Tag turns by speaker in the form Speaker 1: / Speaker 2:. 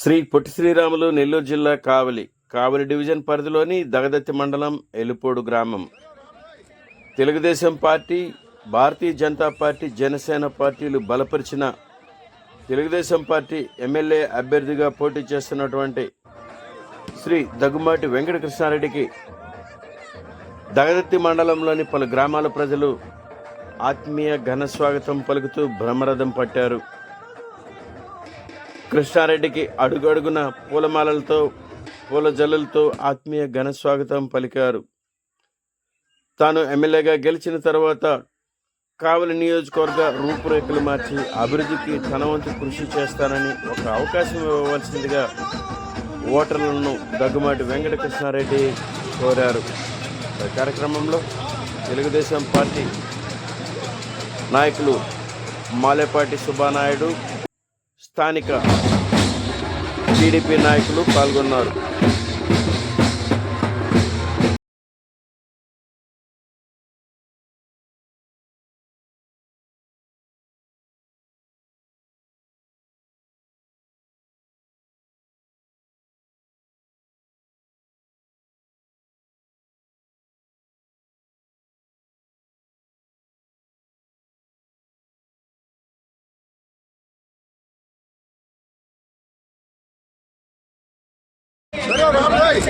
Speaker 1: శ్రీ పొట్టి శ్రీరాములు నెల్లూరు జిల్లా కావలి కావలి డివిజన్ పరిధిలోని దగదత్తి మండలం ఎలుపోడు గ్రామం. తెలుగుదేశం పార్టీ భారతీయ జనతా పార్టీ జనసేన పార్టీలు బలపరిచిన తెలుగుదేశం పార్టీ ఎమ్మెల్యే అభ్యర్థిగా పోటీ చేస్తున్నటువంటి శ్రీ దగ్గుమాటి వెంకటకృష్ణారెడ్డికి దగదత్తి మండలంలోని పలు గ్రామాల ప్రజలు ఆత్మీయ ఘన స్వాగతం పలుకుతూ బ్రహ్మరథం పట్టారు. కృష్ణారెడ్డికి అడుగడుగున పూలమాలలతో పూల జల్లులతో ఆత్మీయ ఘన స్వాగతం పలికారు. తాను ఎమ్మెల్యేగా గెలిచిన తర్వాత కావలి నియోజకవర్గ రూపురేఖలు మార్చి అభివృద్ధికి తన వంతు కృషి చేస్తానని ఒక అవకాశం ఇవ్వవలసిందిగా ఓటర్లను దగ్గుమాటి వెంకటకృష్ణారెడ్డి కోరారు. కార్యక్రమంలో తెలుగుదేశం పార్టీ నాయకులు మాలేపాటి సుబ్బానాయుడు స్థానిక టీడీపీ నాయకులు పాల్గొన్నారు.
Speaker 2: રામ ભાઈ